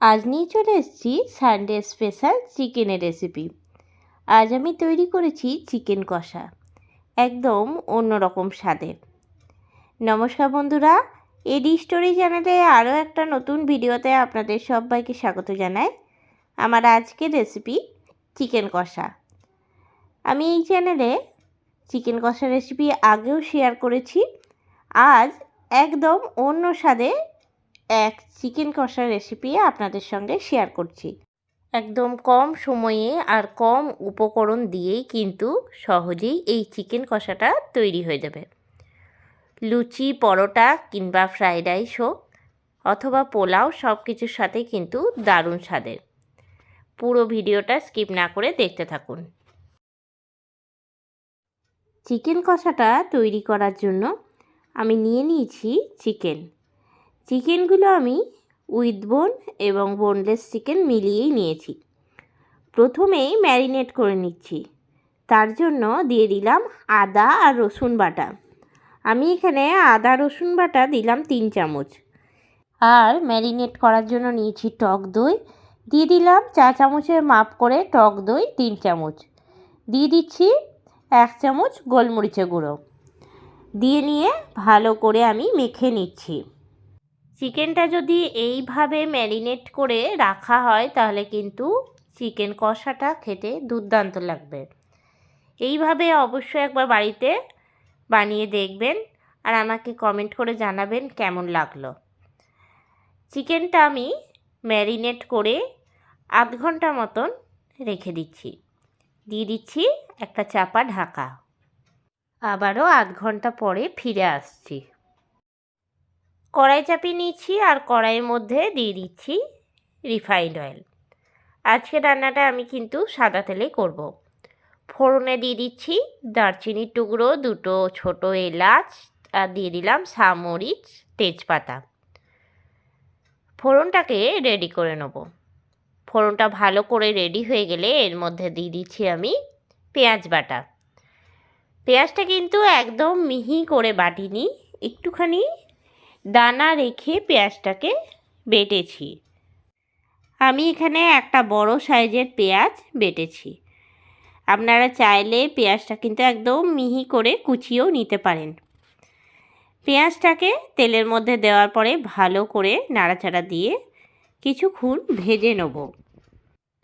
আজ নিয়ে চলে এসেছি সানডে স্পেশাল চিকেনের রেসিপি আজ আমি তৈরি করেছি চিকেন কষা, একদম অন্যরকম স্বাদের। নমস্কার বন্ধুরা এডি স্টোরি চ্যানেলে আরও একটা নতুন ভিডিওতে আপনাদের সবাইকে স্বাগত জানাই। আমার আজকের রেসিপি চিকেন কষা। আমি এই চ্যানেলে চিকেন কষা রেসিপি আগেও শেয়ার করেছি। আজ একদম অন্য স্বাদে এক চিকেন কষার রেসিপি আপনাদের সঙ্গে শেয়ার করছি। একদম কম সময়ে আর কম উপকরণ দিয়েই কিন্তু সহজেই এই চিকেন কষাটা তৈরি হয়ে যাবে। লুচি, পরোটা কিংবা ফ্রাইড রাইস হোক অথবা পোলাও সব কিছুর সাথে কিন্তু দারুণ স্বাদের। পুরো ভিডিওটা স্কিপ না করে দেখতে থাকুন। চিকেন কষাটা তৈরি করার জন্য আমি নিয়ে নিয়েছি চিকেন। চিকেনগুলো আমি উইথ বোন এবং বোনলেস চিকেন মিলিয়েই নিয়েছি। প্রথমেই ম্যারিনেট করে নিচ্ছি। তার জন্য দিয়ে দিলাম আদা আর রসুন বাটা। আমি এখানে আদা, রসুন বাটা দিলাম তিন চামচ। আর ম্যারিনেট করার জন্য নিয়েছি টক দই। দিয়ে দিলাম চা চামচের মাপ করে টক দই তিন চামচ। দিয়ে দিচ্ছি এক চামচ গোলমরিচের গুঁড়ো। দিয়ে নিয়ে ভালো করে আমি মেখে নিচ্ছি। চিকেনটা যদি এইভাবে ম্যারিনেট করে রাখা হয়, তাহলে কিন্তু চিকেন কষাটা খেতে দুর্দান্ত লাগবে। এইভাবে অবশ্যই একবার বাড়িতে বানিয়ে দেখবেন আর আমাকে কমেন্ট করে জানাবেন কেমন লাগল। চিকেনটা আমি ম্যারিনেট করে আধ ঘণ্টা মতন রেখে দিচ্ছি। দিয়ে দিচ্ছি একটা চাপা ঢাকা। আবারও আধ ঘণ্টা পরে ফিরে আসছি। কড়াই চাপিয়ে নিচ্ছি আর কড়াইয়ের মধ্যে দিয়ে দিচ্ছি রিফাইন্ড অয়েল আজকে রান্নাটা আমি কিন্তু সাদা তেলে করব। ফোড়নে দিয়ে দিচ্ছি দারচিনির টুকরো, দুটো ছোট এলাচ, আর দিয়ে দিলাম সামরিচ, তেজপাতা। ফোড়নটাকে রেডি করে নেব। ফোড়নটা ভালো করে রেডি হয়ে গেলে এর মধ্যে দিয়ে দিচ্ছি আমি পেঁয়াজ বাটা। পেঁয়াজটা কিন্তু একদম মিহি করে বাটিনি, একটুখানি দানা রেখে পেঁয়াজটাকে বেটেছি। আমি এখানে একটা বড় সাইজের পেঁয়াজ বেটেছি। আপনারা চাইলে পেঁয়াজটা কিন্তু একদম মিহি করে কুচিয়েও নিতে পারেন। পেঁয়াজটাকে তেলের মধ্যে দেওয়ার পরে ভালো করে নাড়াচাড়া দিয়ে কিছুক্ষণ ভেজে নেব।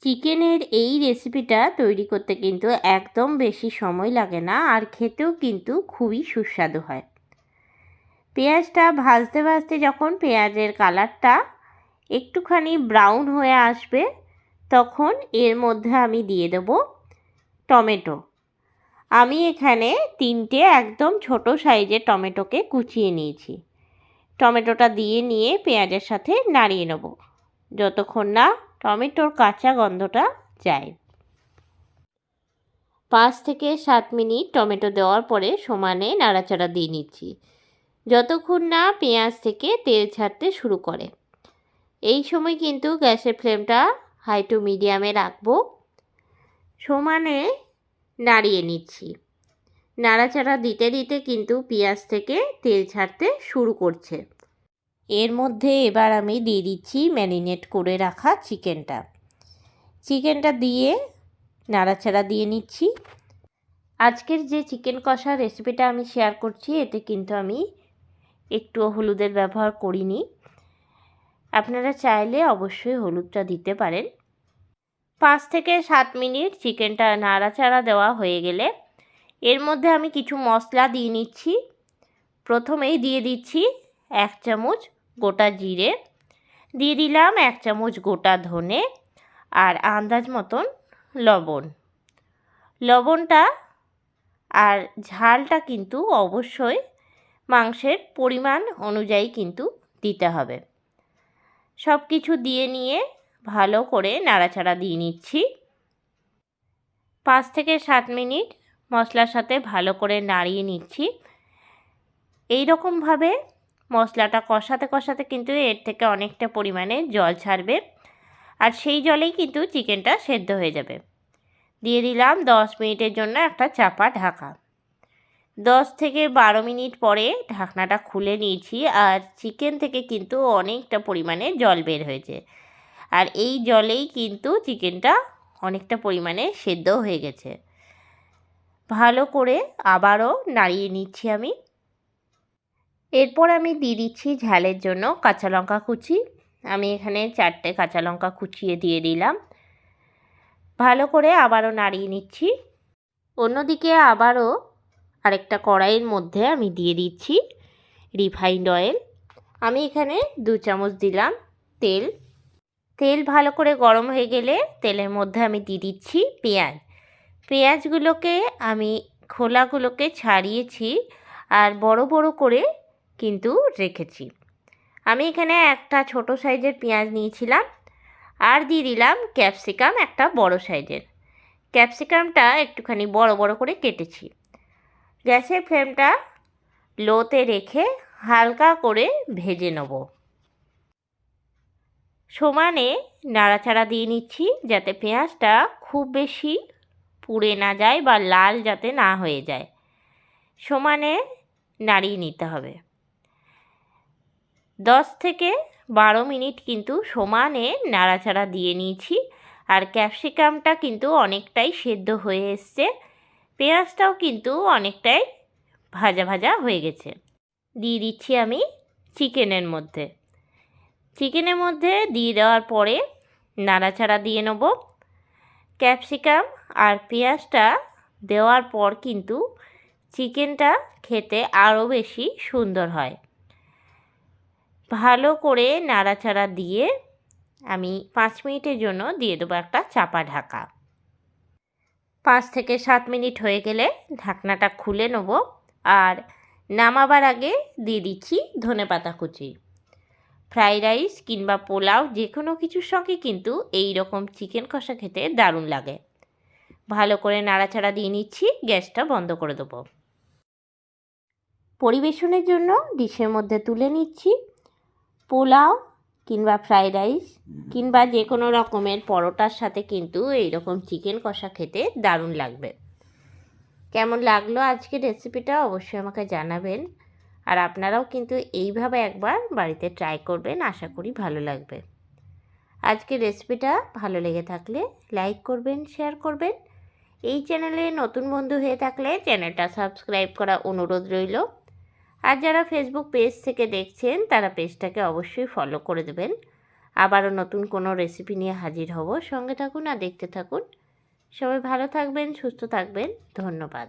চিকেনের এই রেসিপিটা তৈরি করতে কিন্তু একদম বেশি সময় লাগে না আর খেতেও কিন্তু খুবই সুস্বাদু হয়। পেঁয়াজটা ভাজতে ভাজতে যখন পেঁয়াজের কালারটা একটুখানি ব্রাউন হয়ে আসবে, তখন এর মধ্যে আমি দিয়ে দেব টমেটো। আমি এখানে তিনটে একদম ছোট সাইজের টমেটোকে কুচিয়ে নিয়েছি। টমেটোটা দিয়ে নিয়ে পেঁয়াজের সাথে নাড়িয়ে নেব, যতক্ষণ না টমেটোর কাঁচা গন্ধটা যায়। পাঁচ থেকে সাত মিনিট টমেটো দেওয়ার পরে সমানে নাড়াচাড়া দিয়ে নিচ্ছি। যতক্ষণ না পেঁয়াজ থেকে তেল ছাড়তে শুরু করে। এই সময় কিন্তু গ্যাসের ফ্লেমটা হাই টু মিডিয়ামে রাখব। সমানে নাড়িয়ে নিচ্ছি। নাড়াচাড়া দিতে দিতে কিন্তু পেঁয়াজ থেকে তেল ছাড়তে শুরু করছে। এর মধ্যে এবার আমি দিয়ে দিচ্ছি ম্যারিনেট করে রাখা চিকেনটা। চিকেনটা দিয়ে নাড়াচাড়া দিয়ে নিচ্ছি। আজকের যে চিকেন কষা রেসিপিটা আমি শেয়ার করছি, এতে কিন্তু আমি একটুও হলুদের ব্যবহার করিনি। আপনারা চাইলে অবশ্যই হলুদটা দিতে পারেন। পাঁচ থেকে সাত মিনিট চিকেনটা নাড়াচাড়া দেওয়া হয়ে গেলে এর মধ্যে আমি কিছু মশলা দিয়ে নিচ্ছি। প্রথমেই দিয়ে দিচ্ছি এক চামচ গোটা জিরে, দিয়ে দিলাম এক চামচ গোটা ধনে আর আন্দাজ মতন লবণ। লবণটা আর ঝালটা কিন্তু অবশ্যই মাংসের পরিমাণ অনুযায়ী কিন্তু দিতে হবে। সব কিছু দিয়ে নিয়ে ভালো করে নাড়াচাড়া দিয়ে নিচ্ছি। পাঁচ থেকে সাত মিনিট মশলার সাথে ভালো করে নাড়িয়ে নিচ্ছি। এই রকমভাবে মশলাটা কষাতে কষাতে কিন্তু এর থেকে অনেকটা পরিমাণে জল ছাড়বে আর সেই জলেই কিন্তু চিকেনটা সেদ্ধ হয়ে যাবে। দিয়ে দিলাম দশ মিনিটের জন্য একটা চাপা ঢাকা। দশ থেকে বারো মিনিট পরে ঢাকনাটা খুলে নিয়েছি আর চিকেন থেকে কিন্তু অনেকটা পরিমাণে জল বের হয়েছে। আর এই জলেই কিন্তু চিকেনটা অনেকটা পরিমাণে সেদ্ধ হয়ে গেছে। ভালো করে আবারও নাড়িয়ে নিচ্ছি আমি। এরপর আমি দিয়ে দিচ্ছি ঝালের জন্য কাঁচা লঙ্কা কুচি। আমি এখানে চারটে কাঁচা লঙ্কা কুচিয়ে দিয়ে দিলাম। ভালো করে আবারও নাড়িয়ে নিচ্ছি। অন্যদিকে আবারও আরেকটা কড়াইয়ের মধ্যে আমি দিয়ে দিচ্ছি রিফাইন্ড অয়েল। আমি এখানে দু চামচ দিলাম তেল। তেল ভালো করে গরম হয়ে গেলে তেলের মধ্যে আমি দিয়ে দিচ্ছি পেঁয়াজ। পেঁয়াজগুলোকে আমি খোলাগুলোকে ছাড়িয়েছি আর বড় বড় করে কিন্তু রেখেছি। আমি এখানে একটা ছোট সাইজের পেঁয়াজ নিয়েছিলাম আর দিয়ে দিলাম ক্যাপসিকাম একটা বড় সাইজের। ক্যাপসিকামটা একটুখানি বড় বড় করে কেটেছি। গ্যাসের ফ্লেমটা লোতে রেখে হালকা করে ভেজে নেব। সমানে নাড়াচাড়া দিয়ে নিচ্ছি যাতে পেঁয়াজটা খুব বেশি পুড়ে না যায় বা লাল যাতে না হয়ে যায়। সমানে নাড়িয়ে নিতে হবে। দশ থেকে বারো মিনিট কিন্তু সমানে নাড়াচাড়া দিয়ে নিয়েছি। আর ক্যাপসিকামটা কিন্তু অনেকটাই সেদ্ধ হয়ে এসছে। পেঁয়াজটাও কিন্তু অনেকটাই ভাজা ভাজা হয়ে গেছে। দিয়ে দিচ্ছি আমি চিকেনের মধ্যে। চিকেনের মধ্যে দিয়ে দেওয়ার পরে নাড়াচাড়া দিয়ে নেব। ক্যাপসিকাম আর পেঁয়াজটা দেওয়ার পর কিন্তু চিকেনটা খেতে আরও বেশি সুন্দর হয়। ভালো করে নাড়াচাড়া দিয়ে আমি পাঁচ মিনিটের জন্য দিয়ে দেবো একটা চাপা ঢাকা। পাঁচ থেকে সাত মিনিট হয়ে গেলে ঢাকনাটা খুলে নেব আর নামাবার আগে দিয়ে দিচ্ছি ধনে পাতা কুচি। ফ্রাইড রাইস কিংবা পোলাও যে কোনো কিছুর সঙ্গে কিন্তু এই রকম চিকেন কষা খেতে দারুণ লাগে। ভালো করে নাড়াচাড়া দিয়ে নিচ্ছি, গ্যাসটা বন্ধ করে দেবো। পরিবেশনের জন্য ডিশের মধ্যে তুলে নিচ্ছি পোলাও কিংবা ফ্রাইড রাইস কিংবা যে কোনো রকমের পরোটার সাথে কিন্তু এই রকম চিকেন কষা খেতে দারুণ লাগবে। কেমন লাগল আজকের রেসিপিটা অবশ্যই আমাকে জানাবেন। আর আপনারাও কিন্তু এইভাবে একবার বাড়িতে ট্রাই করবেন আশা করি ভালো লাগবে। আজকের রেসিপিটা ভালো লেগে থাকলে লাইক করবেন শেয়ার করবেন। এই চ্যানেলে নতুন বন্ধু হয়ে থাকলে চ্যানেলটা সাবস্ক্রাইব করা অনুরোধ রইল। আর যারা ফেসবুক পেজ থেকে দেখছেন, তারা পেজটাকে অবশ্যই ফলো করে দেবেন। আবারও নতুন কোনো রেসিপি নিয়ে হাজির হব। সঙ্গে থাকুন আর দেখতে থাকুন। সবাই ভালো থাকবেন, সুস্থ থাকবেন। ধন্যবাদ।